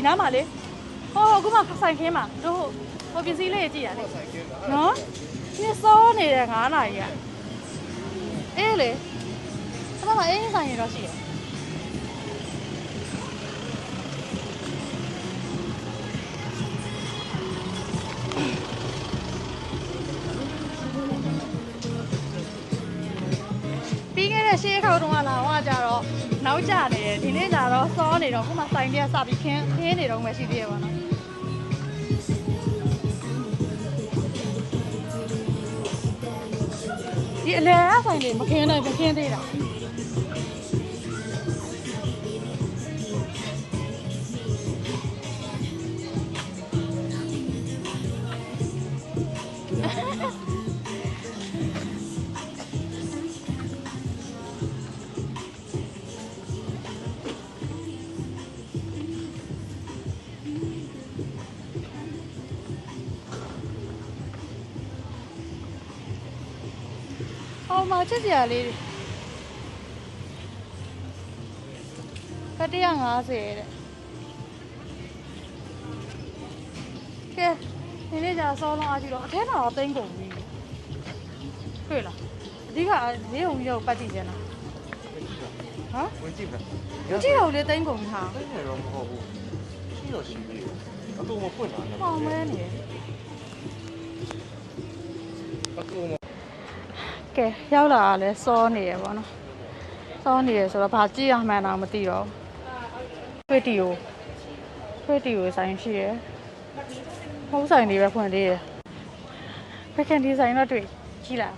ဒီနားမှာလေဟောအခုမှဆိုင်ခင်းမှာတို့ဟိုပစ္စည်းလေးကြည့်ရလေဆိုင်ကင်းလားနော်ဒီစောနေတယ်9နာရီကအေးလေအဲ့ဒါမှအေးဆိုင်ရတော့ရှိရပြီးခဲ့တဲ့ရှေးခေါက်တုန်းကလာတော့ကြတော့နောက်ကျနေတယ်ဒီနေ့ကျတော့စော နေတော့ခုမှဆိုင်တွေကစပြီးခင်းခင်းနေတော့မှရှိသေးရပါတော့ဒီအလဲအဆိုင်တွေမခင်းနိုင်မခင်းသေးတာ ဟောမချစ်စရာလေးတွေဖတ်150တဲ့ကဲဒီနေ့ကျစောလုံးအားကြည့်တော့အထဲမှာတော့တိမ့်ကုန်ပြီတွေ့လားအဓိကဈေးုံကြီးတော့ပတ်ကြည့်ကြလားဟမ်ဝင်ကြည့်မလားမကြည့်တော့လေတိမ့်ကုန်ပြီဟာအဲ့ဒါတော့မဟုတ်ဘူးရှိတော့ရှိသေးတယ်အတူမဖွင့်တာနဲ့မောင်မဲနေတယ်အတူမ ကဲရောက်လာတာလဲစောနေရပေါ့နော်စောနေရဆိုတော့ဘာကြည့်ရမှန်းတော့မသိတော့ထွေးတီကိုထွေးတီကိုဆိုင်ရှိရယ်မဟုတ်ဆိုင်တွေပဲဖွင့်သေးရယ်ဖခင်ဒီဆိုင်တော့တွေ့ကြည့်လာ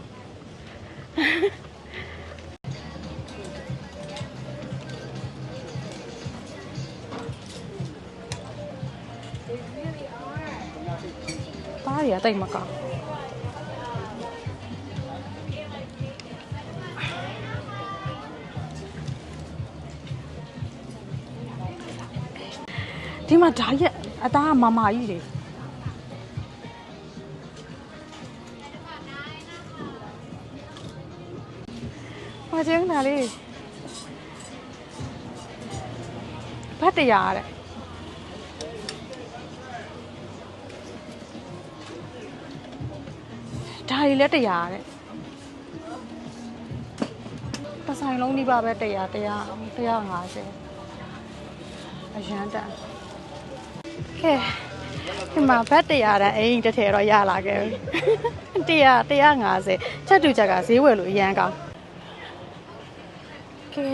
ပါးရတိတ်မကောင်း ဒီမှာဓာရက်အသားကမမကြီးတွေမကျင်းတာလေးဘတ်တရားတဲ့ဒါကြီးလည်းတရားတဲ့တစ်ဆိုင်လုံးဒီပါပဲတရားတရား150အရန်တန် ကဲဒီမှာဘတ်တရားတန်းအိမ်တစ်ထည်တော့ရလာခဲ့ပြီ100 150ချက်တူချက်ကဈေးဝယ်လို့အရန်ကောင်းကဲ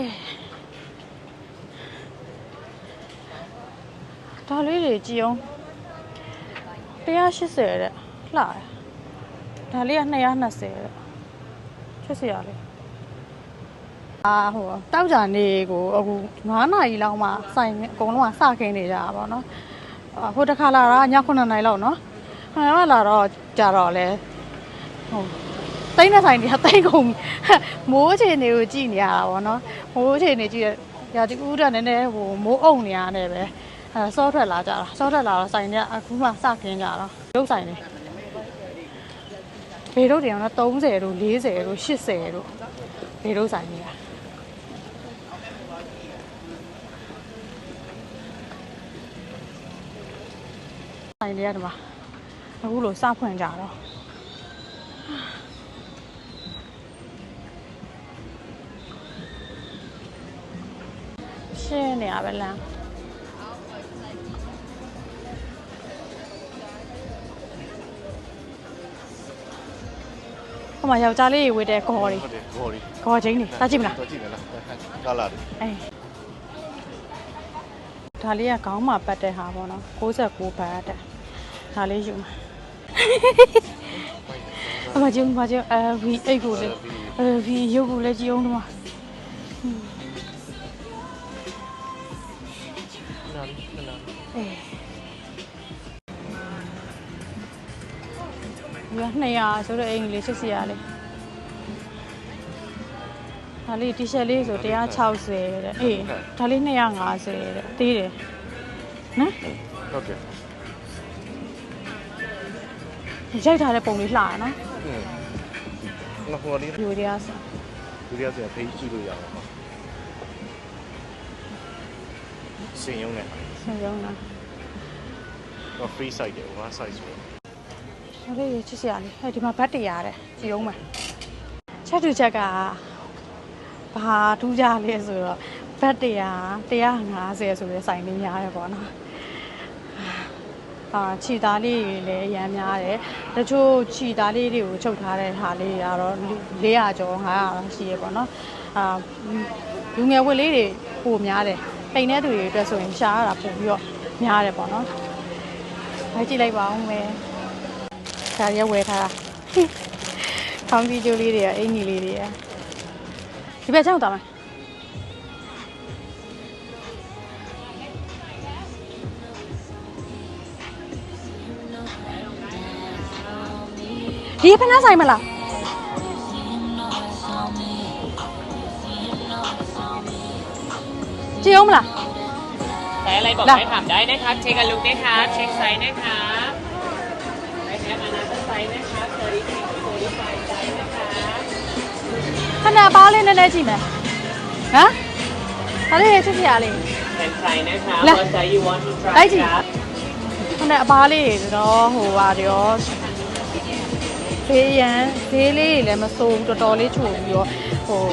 ဒါလေးတွေကြည့်အောင်180တဲ့လှတယ်ဒါလေးက220တဲ့ချက်စရာလေးအာဟိုတောက်ကြနေကိုအခု9နာရီလောက်မှစိုင်အကုန်လုံးကစခင်းနေကြတာပေါ့နော် ဟိုတစ်ခါလာတာည9နာရီလောက်နော်ခဏတော့လာတော့ကြာတော့လဲဟိုတိမ့်တဲ့ဆိုင်တွေကတိမ့်ကုန်ပြီမိုးချိန်တွေကိုကြည့်နေရတာပေါ့နော်မိုးချိန်တွေကြည့်ရရာဒီဥဒနည်းနည်းဟိုမိုးအုံနေရတယ်ပဲအဲစောထွက်လာကြတာစောထွက်လာတော့ဆိုင်တွေကအခုမှစခင်းကြတော့ရုပ်ဆိုင်တွေဘေတို့တွေကတော့30တို့40တို့80တို့ဘေတို့ဆိုင်တွေက ဆိုင်တွေကဒီမှာအခုလိုစဖွင့်ကြတော့ရှင်းနေရပဲလမ်းဟိုမှာယောက်ျားလေးတွေဝေတဲ့ခေါ်တွေဟုတ်တယ်ဘော်ဒီခေါ်ချင်းတွေတားကြည့်မလားတော့ကြည့်မလားကာလာတယ်အေးဒါလေးကခေါင်းမှာပတ်တဲ့ဟာပေါ့နော်69ဘတ်တဲ့ ဒါလေးယူမှာအမကျုံမကျုံအဲဗီအိတ်ကိုလေအဲဗီရုပ်ကိုလည်းကြည့်အောင်တော့နားလေးနားအေးဒီက200ဆိုတော့အင်္ဂလိပ်စစ်စီရလေဒါလေး T-shirt လေးဆို160တဲ့အေးဒါလေး250တဲ့သေးတယ်နော်ဟုတ်ကဲ့ ရိုက်ထားတဲ့ပုံလေးလှရနော်อืมငါဟိုလေးယူရီးယားဆိုဒုတိယဆရာဖေးကြည့်လို့ရအောင်စင်ရုံးနဲ့ဆင်ရုံးလားတော့ free site တယ်ဟိုက site ဆိုတော့ဟိုလေးချစ်စရာလေးဟဲ့ဒီမှာဘတ်တရားတဲ့ကြည့်အောင်မယ်ချက်တူချက်ကဘာထူးကြလဲဆိုတော့ဘတ်တရား150ဆိုတဲ့ဆိုင်လေးများတယ်ပေါ့နော် အာခြီသားလေးတွေလည်းအများများတယ်တချို့ခြီသားလေးတွေကိုချုပ်ထားတဲ့ဟာလေးတွေကတော့400ကျော်500ရှိရပေါ့နော်အာလူငယ်ဝတ်လေးတွေပိုများတယ်ပိန်တဲ့သူတွေအတွက်ဆိုရင်ရှားရတာပိုပြီးတော့များတယ်ပေါ့နော်လိုက်ကြည့်လိုက်ပါဦးမယ်ဒါရက်ဝယ်ထားတာခေါင်းကြီးကျိုးလေးတွေကအင်ကြီးလေးတွေရဒီဘက်ချောင်းသွားမယ် ये पहना साई मला chị không là ใช้อะไรบอกได้ถามได้นะครับ เช็คกันลุกนะครับเช็คไซส์นะครับไซส์แอปอนาคตไซสนะครัเซอร์ดิจริฟไซส์นะครับ khăn nào bao lên đây đây chị mẹ hả à đây chị เป็นส์นะครัได้สิ ครับ ขนาดบาเลยเนาะโหว่าเดี๋ยว ဈေးရန်ဈေးလေးတွေလည်းမစိုးဘူးတော်တော်လေးချိုပြီးတော့ဟို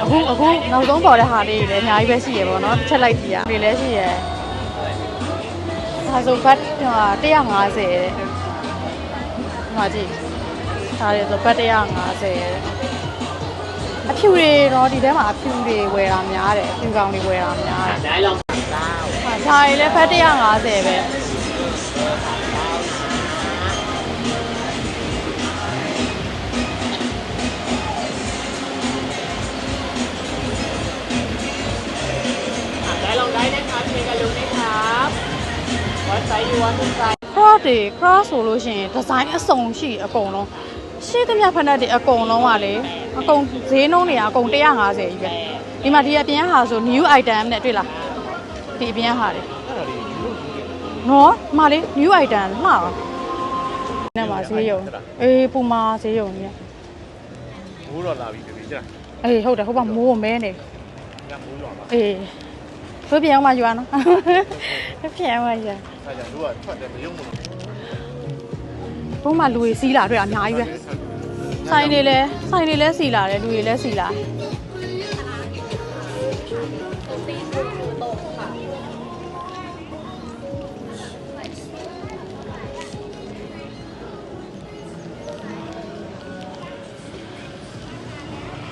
အခုအခုနောက်ဆုံးပေါ်တဲ့ဟာလေးတွေလည်းအများကြီးပဲရှိရပေါ့နော်တစ်ချက်လိုက်ကြည့်ရတွေလည်းရှိရဒါဆိုဘတ်150တဲ့ဟိုကြည့်ဒါတွေဆိုဘတ်150တဲ့အဖြူတွေတော့ဒီထဲမှာအဖြူတွေဝယ်တာများတယ်အဖြူကောင်တွေဝယ်တာများတယ်ဒါလည်းဘတ်150ပဲ cross တွေ cross ဆိုလို့ရှိရင်ဒီဇိုင်းအစုံရှိအကုန်လုံးရှိသမျှဖက်နက်တွေအကုန်လုံးကလေအကုန်ဈေးနှုန်းတွေကအကုန်150ကြီးပဲဒီမှာဒီအပြင်ဟာဆို new item နဲ့တွေ့လားဒီအပြင်ဟာတွေအဲ့ဒါလေးယူလို့ယူတယ်နော်ဒီမှာလေ new item မှာနဲ့မှာဈေးရုံအေးပူမာဈေးရုံကြီးဘိုးတော့လာပြီပြီကြာအေးဟုတ်တယ်ဟုတ်ပါမိုးမဲနေညမိုးရွာပါအေးဘယ်ပြန်အောင်မယူရနော်ပြန်အောင်ရ အဲ့ကြောင့်တို့ကထွက်တယ်မယုံဘူးဘုံမှာလူတွေစီးလာတွေ့တာအများကြီးပဲဆိုင်တွေလည်းဆိုင်တွေလည်းစီလာတယ်လူတွေလည်းစီလာ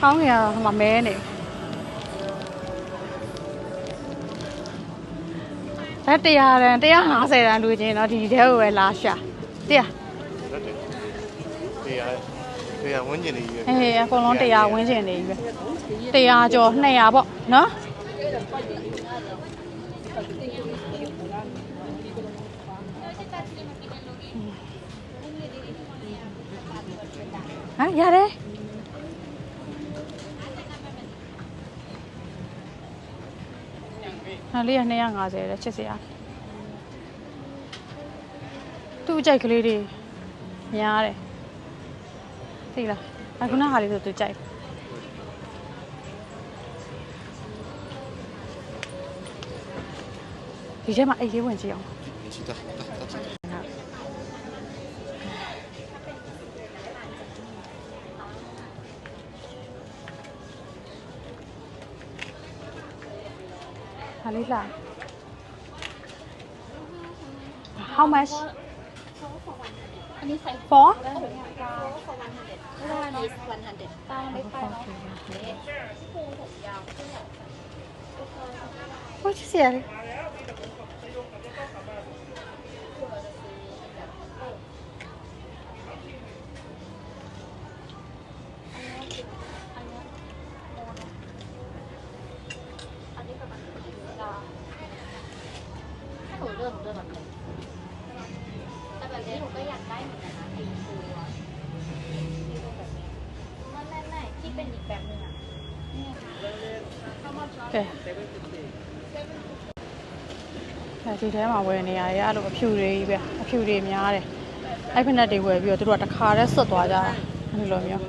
ကောင်းကင်ကတော့ဟိုမှာမဲနေဒါ တရားတန်150တန်လူချင်းတော့ဒီထဲကိုပဲလာရှာတရားဟုတ်တယ်တရားတရားဝင်းကျင်နေကြီးပဲအေးအကုန်လုံးတရားဝင်းကျင်နေပြီပဲတရားကျော်200ပေါ့နော်ဟမ်ရတယ် ဟာလေးက250တဲ့ချစ်စရာသူ့အကြိုက်ကလေးတွေများတယ်သိလားအခုနဟာလေးဆိုသူကြိုက်ဒီထဲမှာအိတ်လေးဝင်ကြည့်အောင်ရှိတာတာတာ that? How much? Four? What is it? ထဲမှာဝယ်နေရရဲ့အဲ့လိုအဖြူတွေကြီးပဲအဖြူတွေများတယ်အဲ့ဖက်နဲ့တွေဝယ်ပြီးတော့သူတို့ကတစ်ခါတည်းဆွတ်သွားကြတာအဲ့လိုမျိုး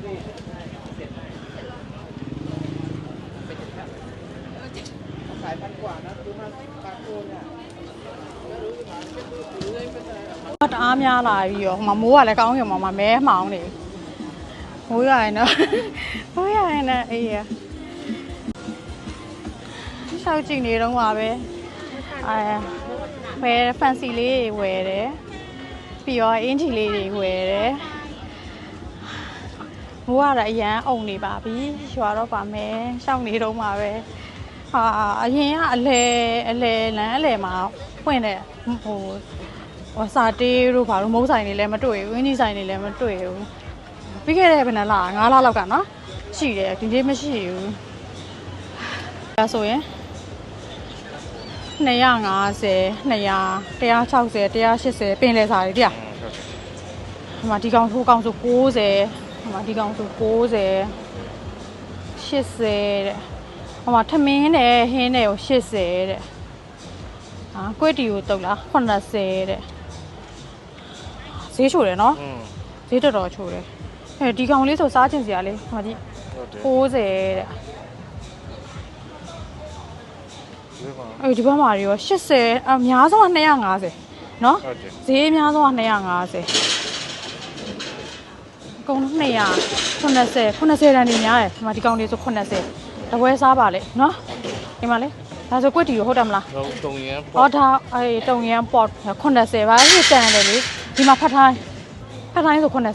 အားများလာပြီးတော့ဟိုမှာမိုးကလည်းကောင်းကင်ပေါ်မှာမဲမှောင်နေမိုးရရင်တော့မိုးရရင်လည်းအေးရရှောက်ကြည့်နေတော့ပါပဲအဲ ဝယ် fancy လေးတွေဝယ်တယ်ပြီးတော့အင်ဂျီလေးတွေဝယ်တယ်မိုးကတော့အရန်အုံနေပါပြီရွာတော့ပါမယ်ရှောက်နေတော့မှာပဲဟာအရင်ကအလဲအလဲလမ်းအလဲမှာဖွင့်တဲ့ဟိုဟိုစာတေးတို့ဘာလို့မုန်းဆိုင်နေလဲမတွေ့ဘူးဝင်းကြီးဆိုင်နေလဲမတွေ့ဘူးပြီးခဲ့တဲ့ဘယ်နှလား9လလောက်ကနော်ရှိတယ်ဒီနေ့မရှိဘူးဒါဆိုရင် 250 200 160 180ပင်လဲစာတွေတရားဟိုမှာဒီကောင်ထိုးကောင်ဆို90ဟိုမှာဒီကောင်ဆို90 80တဲ့ဟိုမှာထမင်းနဲ့ဟင်းနဲ့ကို80တဲ့ဟာကွက်တီကိုတုတ်လား80တဲ့ဈေးချိုတယ်နော်อืมဈေးတော်တော်ချိုတယ်အဲဒီကောင်လေးဆိုစားချင်စရာလေးဟိုကြည့်ဟုတ်တယ်90တဲ့ အဲဒီဘက်မှာတွေရော80အများဆုံးက250နော်ဟုတ်တယ်ဈေးအများဆုံးက250အကုန်လုံး200 80 80တန်နေများတယ်ဒီမှာဒီကောင်လေးဆို80တပွဲစားပါလေနော်ဒီမှာလေဒါဆိုကွက်တီကိုဟုတ်တယ်မလားတော့တုံရန်။အော်ဒါအဲတုံရန်ပေါ့80ပါဒီတန်တယ်လေဒီမှာဖတ်ထိုင်းဖတ်ထိုင်းဆို80ဟုတ်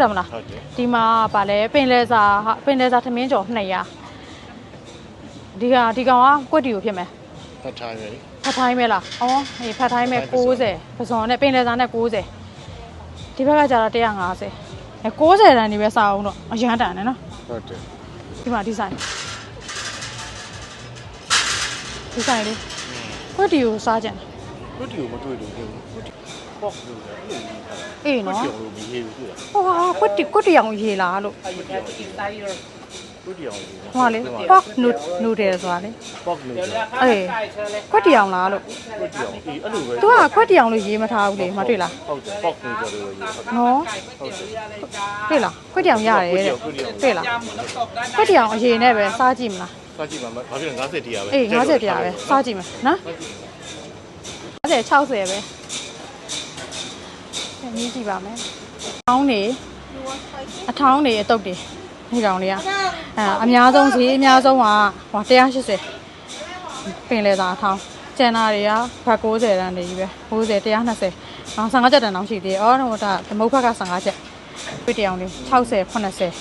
တယ်မလားဟုတ်တယ်ဒီမှာဗာလဲပင်လဲစာဟာပင်လဲစာထမင်းကျော်200ဒီကဒီကောင်ကကွက်တီကိုဖြစ်မယ် ဖတ်ထားရည်ဖတ်ထိုင်းမဲလားအော်ဟေးဖတ်ထိုင်းမဲ90ပစုံနဲ့ပင်လဲစာနဲ့90ဒီဘက်ကကျတော့150အဲ90တန်နေပဲစာအောင်တော့အရန်တန်တယ်နော်ဟုတ်တယ်ဒီမှာဒီဇိုင်းဒီဇိုင်းလေးကွက်တီကိုစားကြတယ်ကွတီကိုမတွေ့လို့ဘူးကွတီပေါ့လို့လည်းအဲ့လိုကြီးထားတာအေးကွနော်တီအောင်လို့မရေးဘူးတွေ့လားဟိုဟာကွတ်တီကွတ်တီအောင်ရေလားလို့ကွတီ အောင်ရေးဟိုလေ pork noodle ဆိုတာလေပေါ့လို့ကွအေးကွတ်တီအောင်လားလို့တီအောင်အေးအဲ့လိုပဲသူကကွတ်တီအောင်လို့ရေးမထားဘူးလေမတွေ့လားဟုတ်တယ်ပေါ့လို့ဆိုတော့ရေးဟုတ်တယ်နော်ဟုတ်တယ်တွေ့လားကွတ်တီအောင်ရတယ်တဲ့တွေ့လားကွတ်တီအောင်အရေနဲ့ပဲစားကြည့်မလားစားကြည့်ပါမယ်ဘာဖြစ်လဲ50တရားပဲအေး50တရားပဲစားကြည့်မယ်နော်50 60ပဲညှိကြည့်ပါမယ်အထောင်းနေအထောင်းနေအတုတ်တွေ ဒီကောင်လေးကအဲအများဆုံးဈေးအများဆုံးကဟို180ပင်လေသာအထောင်းကျန်တာတွေကဘတ်60တန်းနေကြီးပဲ90 120အော်55ချက်တန်းတောင်ရှိသေးတယ်အော်ဟိုဒါသမုတ်ဘက်က55ချက်ပြည့်တအောင်လေး60 80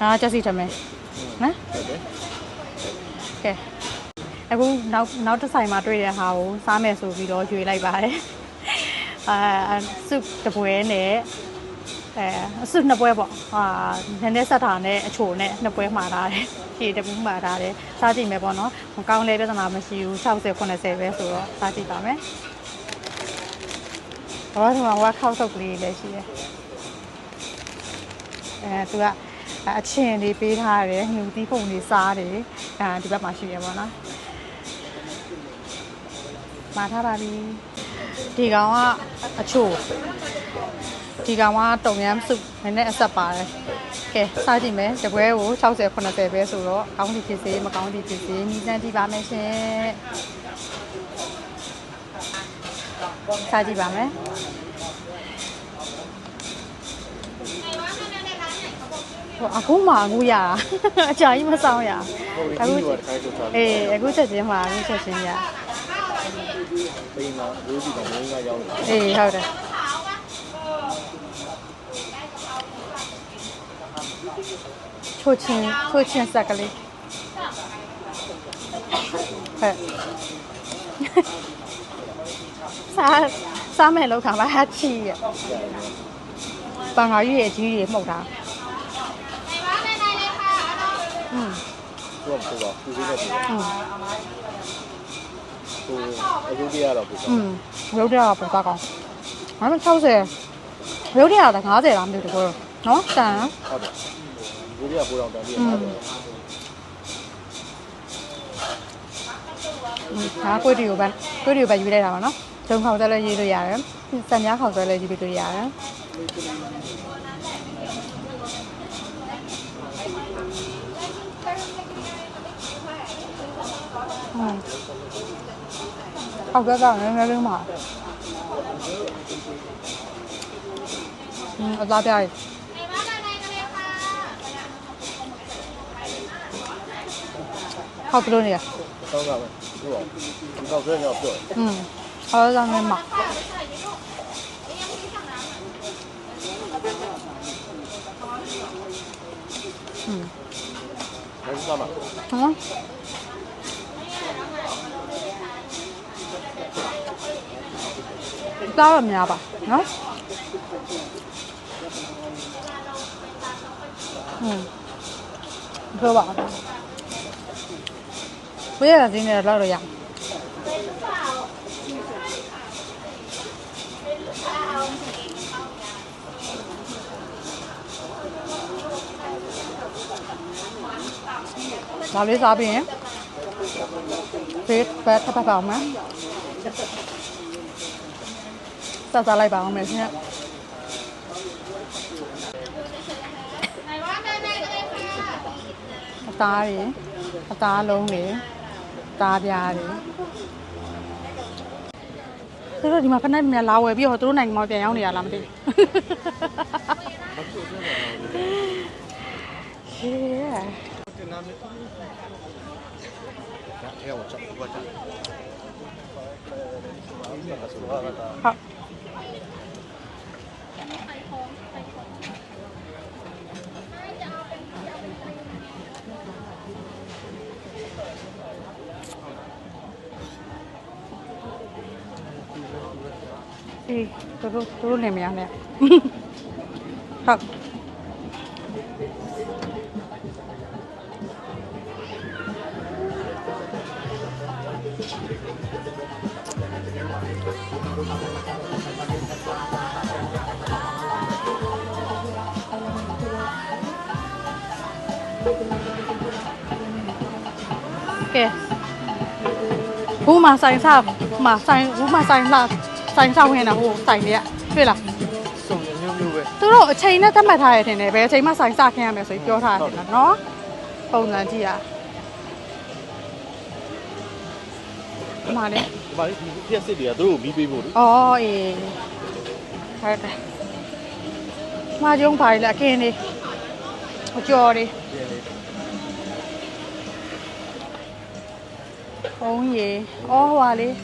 ဒါချက်စီထမယ်နော်ဟုတ်တယ်ကဲအခုနောက်နောက်တစ်ဆိုင်မှာတွေ့တဲ့ဟာကိုစားမယ်ဆိုပြီးတော့ရွေလိုက်ပါတယ်အဲစုတပွဲနဲ့ အဲအစုနှစ်ပွဲပေါ့ဟာနည်းနည်းဆက်တာနဲ့အချိုနဲ့နှစ်ပွဲမှာထားတယ်ဖြည့်တပူးမှာထားတယ်စားကြည့်မယ်ပေါ့နော်မကောင်းလဲပြဿနာမရှိဘူး60 80ပဲဆိုတော့စားကြည့်ပါမယ်တော့ဒီမှာဝါခောက်ဆုပ်ကလေးလည်းရှိတယ်အဲသူကအချင်းလေးပေးထားတယ်ညူတီးပုံလေးစားတယ်အဲဒီဘက်မှာရှိရပါတော့မှာထားပါပြီဒီကောင်ကအချို ဒီကောင်ကတုံရမ်းစုနည်းနည်းအဆက်ပါတယ်ကဲစားကြည့်မယ်တပွဲကို60 80ပဲဆိုတော့ကောင်းသည်ဖြစ်စေမကောင်းသည်ဖြစ်စေညီစမ်းကြည့်ပါမယ်ရှင်စားကြည့်ပါမယ်ဟိုအခုမှအခုရတာအကြာကြီးမဆောင်ရဟုတ်ပြီဒီကထိုင်းဆိုထားတယ်အေးအခုချက်ချင်းမှအခုချက်ချင်းရပိန်းမှာရိုးစီတော့မင်းကရောက်နေအေးဟုတ်တယ် ချိုချင်းချိုချင်းစက်ကလေးဟဲ့စားစားမယ်လောက်ခါပါဟာချီရပန်ငါရွရဲ့ကြီးတွေမှုတ်တာอืม သူကပြောသူစင်းနေပြီ อืม သူအယုဒ္ဓယတော့ပြော อืมရုပ်တရက်ပုံသားကောင်း။ဒါပေမဲ့60ရုပ်တရက်က50လားမသိဘူးတကောနော်တန် ဟုတ်တယ် ယုဒ္ဓယပိုးတော်တန်ပြီးတော့တယ်ဒါကွေးတီကိုပဲကွေးတီကိုပဲယူလိုက်တာပါနော်။ဂျုံခေါက်ဆွဲလည်းရေးလို့ရတယ်။စံများခေါက်ဆွဲလည်းရေးလို့ရတယ်။ဟုတ်အောက်ကကငယ်ငယ်လေးမှာอืมအသားပြားကြီး ဟောက်ဘလို့နေရ တောင်းတာပဲဟုတ်ပါဘူးဒီကောက်ဆွဲရောက်ပြော อืมအောက်ကငယ်မှာอืม ဒါကမှ ဟမ်သားရများပါနော်อืมပြောပါ ဘယ်ရည်နေလောက်ရရဒါလေးစားပြီးရင်ဖေးပဲထပ်ဖက်ပါအောင်မယ်စားစားလိုက်ပါအောင်မယ်ရှင်အသားတွေအသားလုံးတွေအ သားပြားတွေသူတို့ဒီမှာဖက်နဲ့မြန်လာဝယ်ပြီးတော့သူတို့နိုင်ငံမှာပြန်ရောက်နေရလားမသိဘူးဟေးတ င်နာမည်ဒါအဲဝချက်ဝချက်ဆိုတော့ကဟုတ်အေးသူတို့သူတို့နေမရနဲ့ဟုတ်ကဲဘူးမှာ ဆိုင်စားမှာဆိုင်ဘူးမှာဆိုင်လာဆိုင်စားဝင်တာဟိုဆိုင်လေးကတွေ့လားစုံမျိုးမျိုးပဲသူတို့အချိန်နဲ့သတ်မှတ်ထားရတဲ့တယ်ဘယ်အချိန်မှဆိုင်စားခင်ရမယ်ဆိုပြီးပြောထားတယ်နော်ပုံစံကြည့်ရအမလေးဒီမှာဒီပြက်စစ်တွေကသူတို့ကိုမီးပေးဖို့လေအော်အေးဟုတ်တယ်မကြုံပါလေအကင်းလေးအကျော်လေးဟုံးရေအော်ဟွာလေး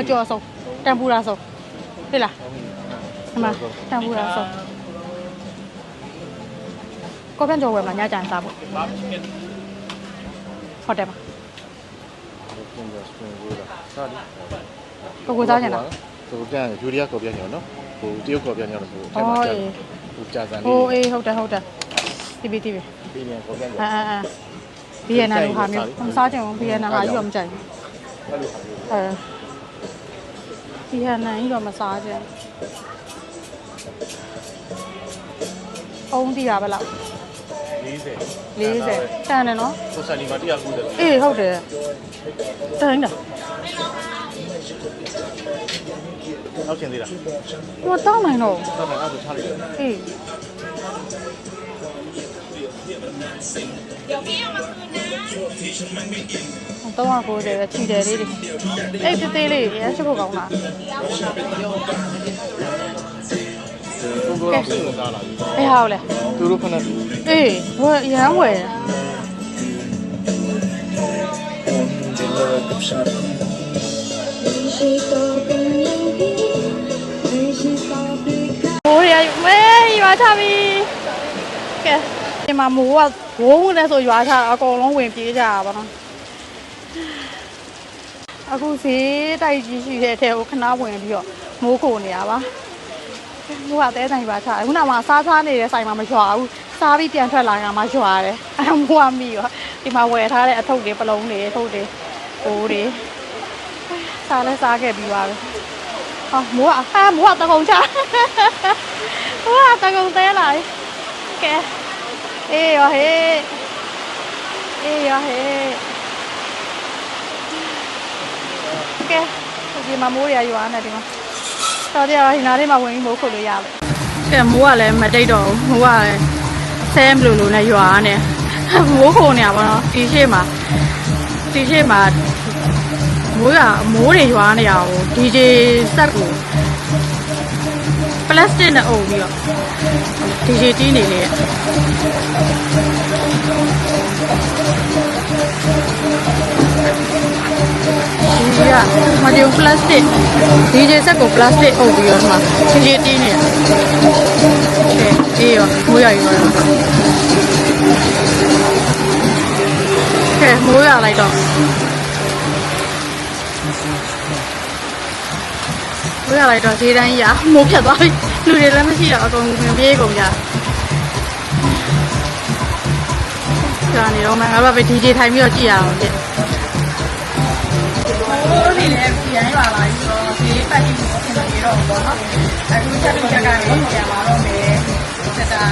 အကျော်ဆုံး တန်ပူရာဆုံးဟုတ်လားဒီမှာတန်ပူရာဆုံးကောပြန်ကြော်ဝယ်မှာညကြံစားဖို့ဟုတ်တယ်ပါပြင်ကြစပင်ကိုလာစသည်ကိုကိုစားကြတာသူကန်ယူရီးယားကော်ပြညောနော်ဟိုတရုတ်ကော်ပြညောလို့ဆိုအဲ့အော်မှာကြာအေးဟိုကြာစံဟိုလေးအေးဟုတ်တယ်ဟုတ်တယ်တီဗီတီဗီပြီးနေကော်ပြညောအာအာအာဘီယက်နမ်လိုဟာမျိုးမစားချင်ဘူးဘီယက်နမ်ဟာကြီးတော့မကြိုက်ဘူးအဲ့လိုအဲ ဒီဟာနိုင်ကြီးတော့မစားကြဘူး။အုံးတီးတာဘယ်လောက်40 40တန်တယ်နော်ကိုစလီမ190လောက်အေးဟုတ်တယ်တန်တာနောက်ရှင်သေးလားဟိုတောင်းနိုင်တော့တောင်းနိုင်အဲ့ဒါချလိုက်အေး有没有嘛？可能。390ပဲချီတယ်လေးတွေအဲ့သေးသေးလေးရမ်းရှိဖို့ကောင်းလားကဲအဲ့ဟာလေသူတို့ခဏအေးဘာရမ်းဝယ်โอ้ยแม่อยู่มาทำอีကဲဒီမှာမိုးကဝုန်းဝုန်းနဲ့ဆိုရွာချတာအကုန်လုံးဝင်ပြေးကြတာပါ အခုဈေးတိုက်ကြီးရှိတဲ့အထဲကိုခဏဝင်ပြီးတော့မိုးကိုနေရပါဟိုကတဲဆိုင်ပါချခုနကစားစားနေတဲ့ဆိုင်မှာမရွာဘူးစားပြီးပြန်ထွက်လာကမှရွာတယ်အဲ့တော့မိုးကမိရောဒီမှာဝယ်ထားတဲ့အထုပ်တွေပလုံးတွေထုတ်တွေအိုးတွေစားလဲစားခဲ့ပြီးပါပဲဟောမိုးကဟာမိုးကတကုံချမိုးကတကုံတဲလာကဲအေးရောဟေးအေးရောဟေး 嘅，ဒီမှာမိုးရရွာနေဒီမှာတော်တယ်ဒီနားလေးမှာဝင်ပြီးမိုးခုတ်လို့ရတယ်ကဲမိုးကလည်းမတိတ်တော့ဘူးမိုးကလည်းဆဲမလို့လို့နဲ့ရွာနေမိုးခုတ်နေရပါတော့ဒီရှိမှာဒီရှိမှာမိုးရမိုးတွေရွာနေရအောင် DJ ဆက်ကိုပလတ်စတစ်နဲ့အုပ်ပြီးတော့ DJ တီးနေလေ ဒီကမဒီပလတ်စတစ် DJ ဆက်ကိုပလတ်စတစ်အုပ်ပြီးတော့ဒီမှာ DJ တီးနေရအေးရောမိုးရရွာတော့ကဲမိုးရလိုက်တော့ဝေးရလိုက်တော့ဈေးတန်းကြီးရမိုးဖြတ်သွားပြီလူတွေလည်းမရှိတော့အကုန်ဝင်ပြေးကုန်ကြကြာနေတော့မှငါတို့ကပဲ DJ ထိုင်ပြီးတော့ကြည့်ရအောင်တဲ့ ဟိုးဒီလည်းပြန်လာလာပြီးတော့ဈေးပတ်ပြီးတော့ပြင်နေတော့ဘောနော်အခုချက်ပြီးချက်ကနေပြန်လာတော့မယ်စတာ